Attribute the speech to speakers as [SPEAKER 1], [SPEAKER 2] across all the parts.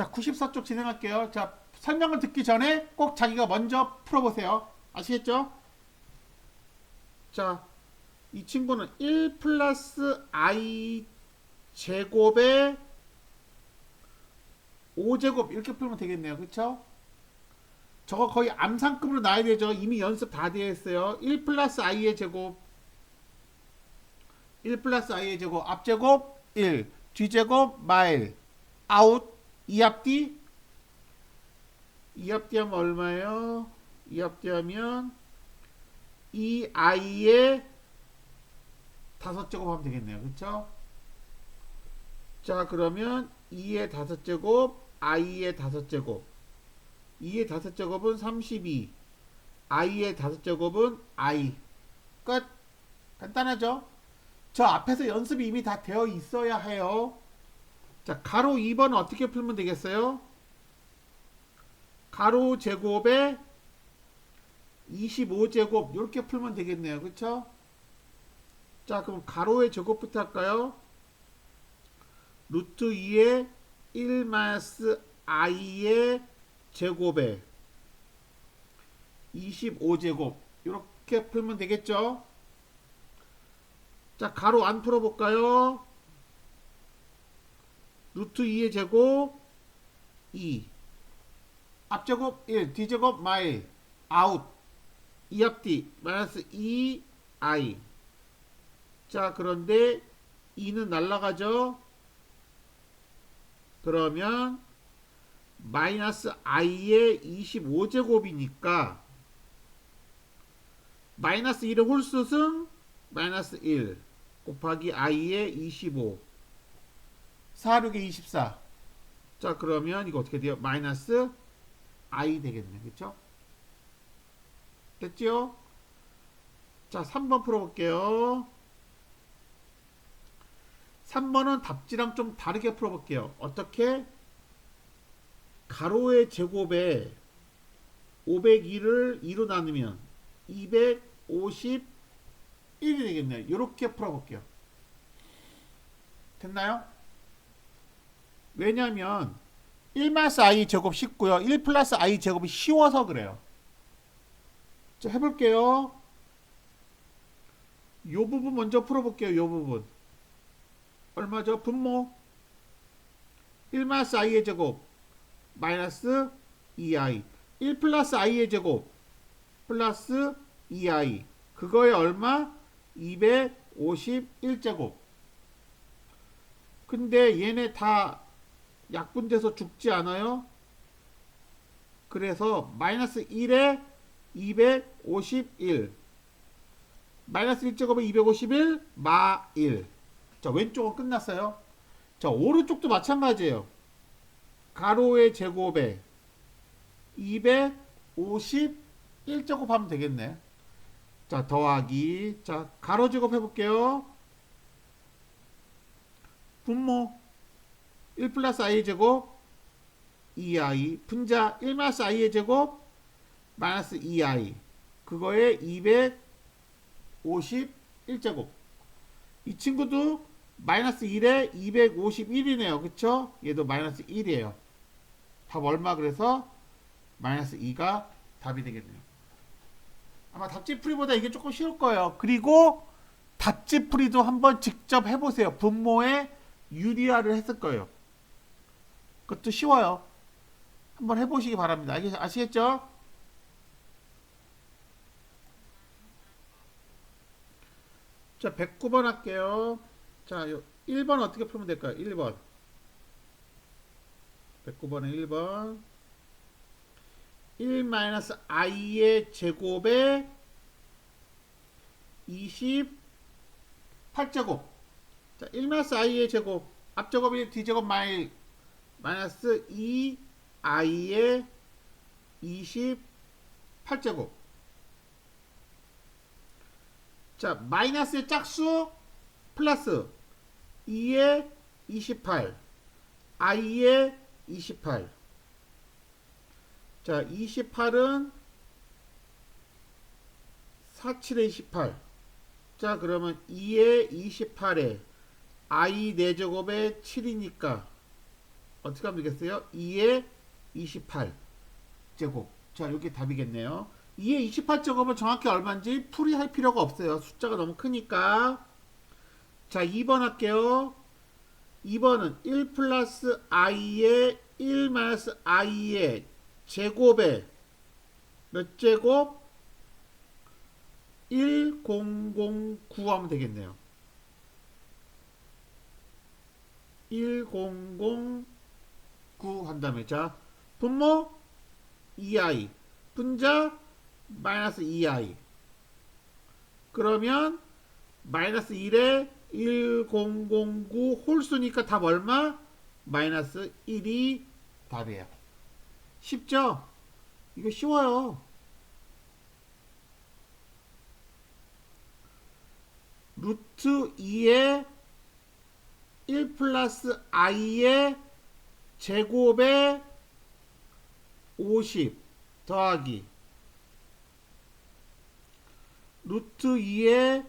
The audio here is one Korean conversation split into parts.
[SPEAKER 1] 자, 94쪽 진행할게요. 자, 설명을 듣기 전에 꼭 자기가 먼저 풀어보세요. 아시겠죠? 자, 이 친구는 1 플러스 i 제곱에 5제곱 이렇게 풀면 되겠네요. 그쵸? 저거 거의 암산급으로 나야 되죠. 이미 연습 다 되어 있어요. 1 플러스 i의 제곱 1 플러스 i의 제곱 앞제곱 1 뒤제곱 마일 아웃 2앞뒤 2앞뒤 하면 얼마예요? 2앞뒤 하면 2i의 다섯 제곱 하면 되겠네요. 그쵸? 자 그러면 2의 다섯 제곱 i의 다섯 제곱 2의 다섯 제곱은 32 i의 다섯 제곱은 i 끝 간단하죠? 저 앞에서 연습이 이미 다 되어 있어야 해요. 자, 가로 2번 어떻게 풀면 되겠어요? 가로 제곱에 25제곱 이렇게 풀면 되겠네요. 그쵸? 자, 그럼 가로의 제곱부터 할까요? 루트 2에 1 마이너스 i의 제곱에 25제곱 이렇게 풀면 되겠죠? 자, 가로 안 풀어볼까요? 루트 2의 제곱 2 앞제곱 1 뒤제곱 마일 아웃. 2 앞뒤 마이너스 2i 자 그런데 2는 날라가죠? 그러면 마이너스 i의 25제곱이니까 마이너스 1의 홀수승 마이너스 1 곱하기 i의 25 4, 6에 24. 자, 그러면 이거 어떻게 돼요? 마이너스 i 되겠네. 그쵸? 됐죠? 자, 3번 풀어볼게요. 3번은 답지랑 좀 다르게 풀어볼게요. 어떻게? 가로의 제곱에 502를 2로 나누면 251이 되겠네요. 이렇게 풀어볼게요. 됐나요? 왜냐면 1 마이너스 i 제곱 쉽고요. 1 플러스 i 제곱이 쉬워서 그래요. 자, 해볼게요. 요 부분 먼저 풀어볼게요. 요 부분. 얼마죠? 분모 1 마이너스 i의 제곱 마이너스 2i 1 플러스 i의 제곱 플러스 2i 그거에 얼마? 251제곱 근데 얘네 다 약분돼서 죽지 않아요? 그래서 마이너스 1에 251 마이너스 1제곱에 251 마 1 자 왼쪽은 끝났어요. 자 오른쪽도 마찬가지예요. 가로의 제곱에 251제곱 하면 되겠네. 자 더하기. 자 가로 제곱 해볼게요. 분모 1 플러스 i의 제곱 2i 분자 1 마이너스 i의 제곱 마이너스 2i 그거에 251제곱. 이 친구도 마이너스 1에 251이네요. 그쵸? 얘도 마이너스 1이에요. 답 얼마 그래서? 마이너스 2가 답이 되겠네요. 아마 답지풀이보다 이게 조금 쉬울 거예요. 그리고 답지풀이도 한번 직접 해보세요. 분모에 유리화를 했을 거예요 그것도 쉬워요. 한번 해보시기 바랍니다. 아시겠죠? 자, 109번 할게요. 자, 요 1번 어떻게 풀면 될까요? 1번. 109번에 1번. 1 마이너스 i의 제곱에 28제곱. 자, 1 마이너스 i의 제곱. 앞제곱 1, 뒤제곱 마일 마이너스 2i의 28제곱 자 마이너스의 짝수 플러스 2의 28 i의 28 자, 28은 47에 28. 자, 그러면 2에 28에 i 4제곱에 7이니까 어떻게 하면 되겠어요? 2에 28 제곱. 자, 여기 답이겠네요. 2에 28 제곱은 정확히 얼마인지 풀이할 필요가 없어요. 숫자가 너무 크니까. 자, 2번 할게요. 2번은 1 플러스 i의 1 마이너스 i의 제곱에 몇 제곱? 1009 하면 되겠네요. 1009 한 다음에 자 분모 2i 분자 마이너스 2i 그러면 마이너스 1에 1009 홀수니까 답 얼마? 마이너스 1이 답이에요. 쉽죠? 이거 쉬워요. 루트 2에 1 플러스 i의 제곱에 50 더하기 루트 2에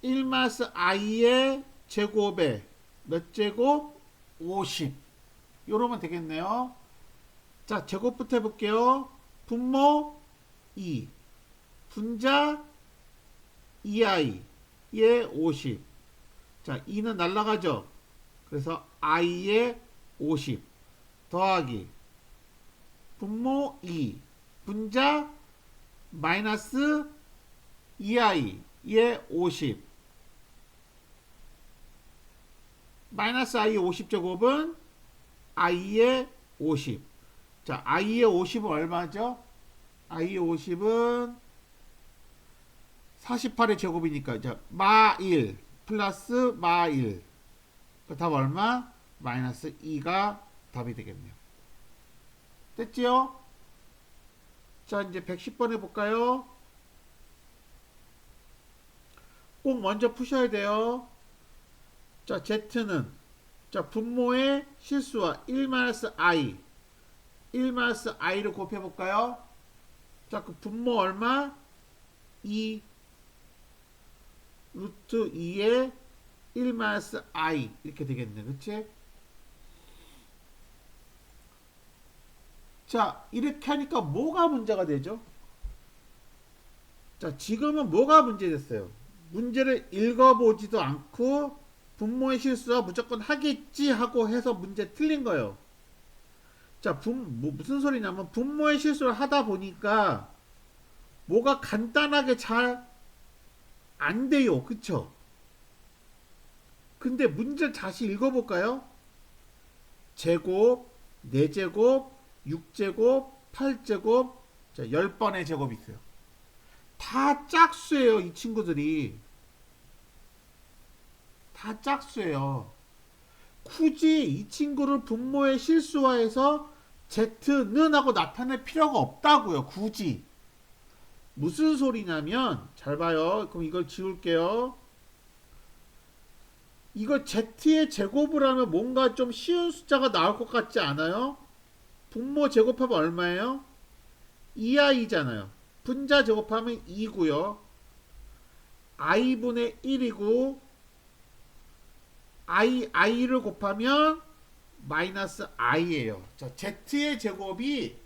[SPEAKER 1] 1 마이너스 i의 제곱에 몇 제곱? 50 요러면 되겠네요. 자, 제곱부터 해볼게요. 분모 2 분자 2i 에 50. 자, 2는 날라가죠. 그래서 i에 50 더하기 분모 2 분자 마이너스 2i에 50 마이너스 i 50제곱은 i에 50 자, i의 50은 얼마죠? i의 50은 48의 제곱이니까 자, 마1 플러스 마1 그답 얼마? 마이너스 2가 답이 되겠네요. 됐지요? 자, 이제 110번 해볼까요? 꼭 먼저 푸셔야 돼요. 자, Z는 자, 분모의 실수와 1-i 1-i를 곱해볼까요? 자, 그 분모 얼마? 2 루트 2에 1 마이너스 i 이렇게 되겠네. 그치? 자, 이렇게 하니까 뭐가 문제가 되죠? 자, 지금은 뭐가 문제됐어요? 문제를 읽어보지도 않고 분모의 실수は무조건 하겠지 하고 해서 문제 틀린 거예요. 자, 분, 뭐, 무슨 소리냐면 분모의 실수를 하다 보니까 뭐가 간단하게 잘 안 돼요. 그쵸? 근데 문제 다시 읽어볼까요? 제곱, 4제곱, 6제곱, 8제곱, 자, 10번의 제곱이 있어요. 다 짝수예요, 이 친구들이. 다 짝수예요. 굳이 이 친구를 분모의 실수화해서 Z는 하고 나타낼 필요가 없다고요. 굳이. 무슨 소리냐면 잘 봐요. 그럼 이걸 지울게요. 이거 Z의 제곱을 하면 뭔가 좀 쉬운 숫자가 나올 것 같지 않아요? 분모 제곱하면 얼마예요? 2i잖아요. 분자 제곱하면 2고요. i분의 1이고 i i를 곱하면 마이너스 i예요. 자, z의 제곱이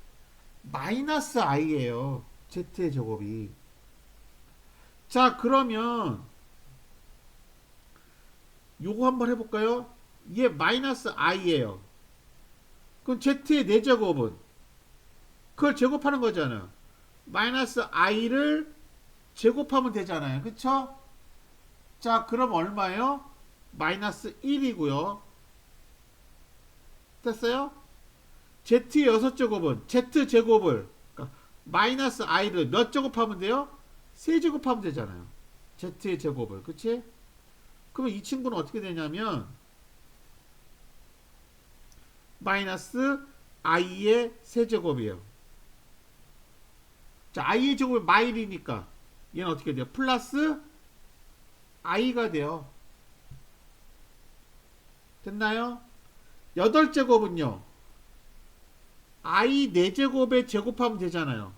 [SPEAKER 1] 마이너스 i예요. z의 제곱이. 자, 그러면 요거 한번 해볼까요? 얘 마이너스 i예요. 그럼 z의 4제곱은 그걸 제곱하는 거잖아요. 마이너스 i를 제곱하면 되잖아요. 그쵸? 자, 그럼 얼마예요? 마이너스 1이고요. 됐어요? z의 6제곱은 z제곱을 그러니까 마이너스 i를 몇 제곱하면 돼요? 3제곱하면 되잖아요. z의 제곱을. 그치? 그러면 이 친구는 어떻게 되냐면 마이너스 i의 세제곱이에요. 자, i의 제곱이 마일이니까 얘는 어떻게 돼요? 플러스 i가 돼요. 됐나요? 여덟 제곱은요. i 4제곱에 제곱하면 되잖아요.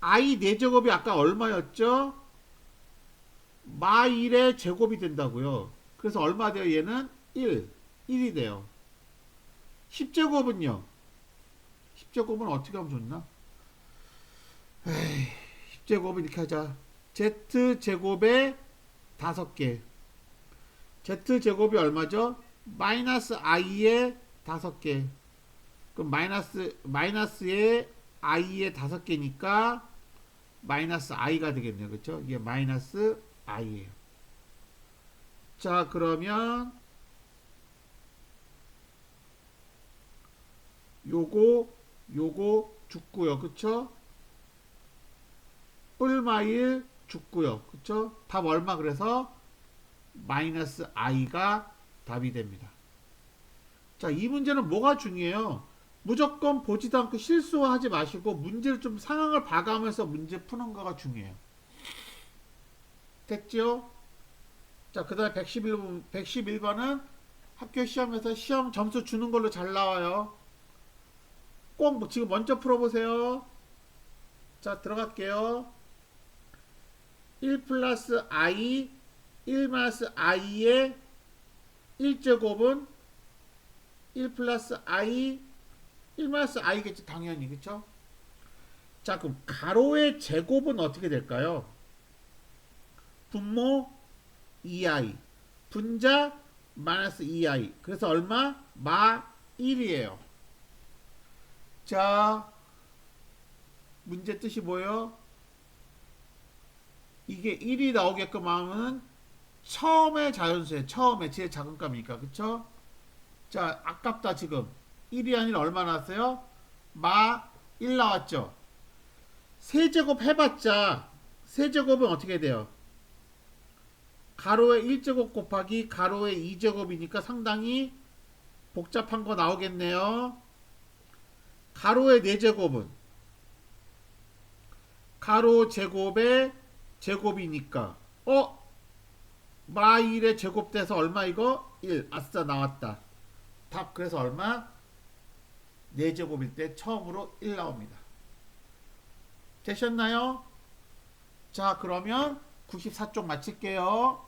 [SPEAKER 1] i 4제곱이 아까 얼마였죠? 마 1의 제곱이 된다고요. 그래서 얼마 돼요? 얘는 1. 1이 돼요. 10제곱은요? 10제곱은 어떻게 하면 좋나? 에이, 10제곱은 이렇게 하자. Z제곱에 5개. Z제곱이 얼마죠? 마이너스 i에 5개. 그럼 마이너스, 마이너스에 i에 5개니까 마이너스 i가 되겠네요. 그쵸? 이게 마이너스 i예요. 자, 그러면 요거 요거 죽고요. 그쵸? 뿔마일 죽고요. 그쵸? 답 얼마 그래서 마이너스 i가 답이 됩니다. 자, 이 문제는 뭐가 중요해요? 무조건 보지도 않고 실수하지 마시고 문제를 좀 상황을 봐가면서 문제 푸는 거가 중요해요. 됐죠? 자, 그 다음에 111번, 111번은 학교 시험에서 시험 점수 주는 걸로 잘 나와요. 꼭뭐 지금 먼저 풀어보세요. 자, 들어갈게요. 1 플러스 i, 1 마이너스 i의 1제곱은 1 플러스 i, 1 마이너스 i겠지, 당연히. 그쵸? 자, 그럼 가로의 제곱은 어떻게 될까요? 분모 2i, 분자 마이너스 2i. 그래서 얼마? 마 1이에요. 자, 문제 뜻이 뭐예요? 이게 1이 나오게끔 하면 처음에 자연수에 처음에 제일 작은 값이니까 그쵸? 자 아깝다 지금 1이 아니라 얼마 나왔어요? 마 1 나왔죠? 세제곱 해봤자 세제곱은 어떻게 돼요? 가로의 1제곱 곱하기 가로의 2제곱이니까 상당히 복잡한 거 나오겠네요. 가로의 4제곱은 가로 제곱의 제곱이니까 어? 마1의 제곱돼서 얼마 이거? 1 아싸 나왔다 답 그래서 얼마? 4제곱일 때 처음으로 1 나옵니다 되셨나요? 자 그러면 94쪽 마칠게요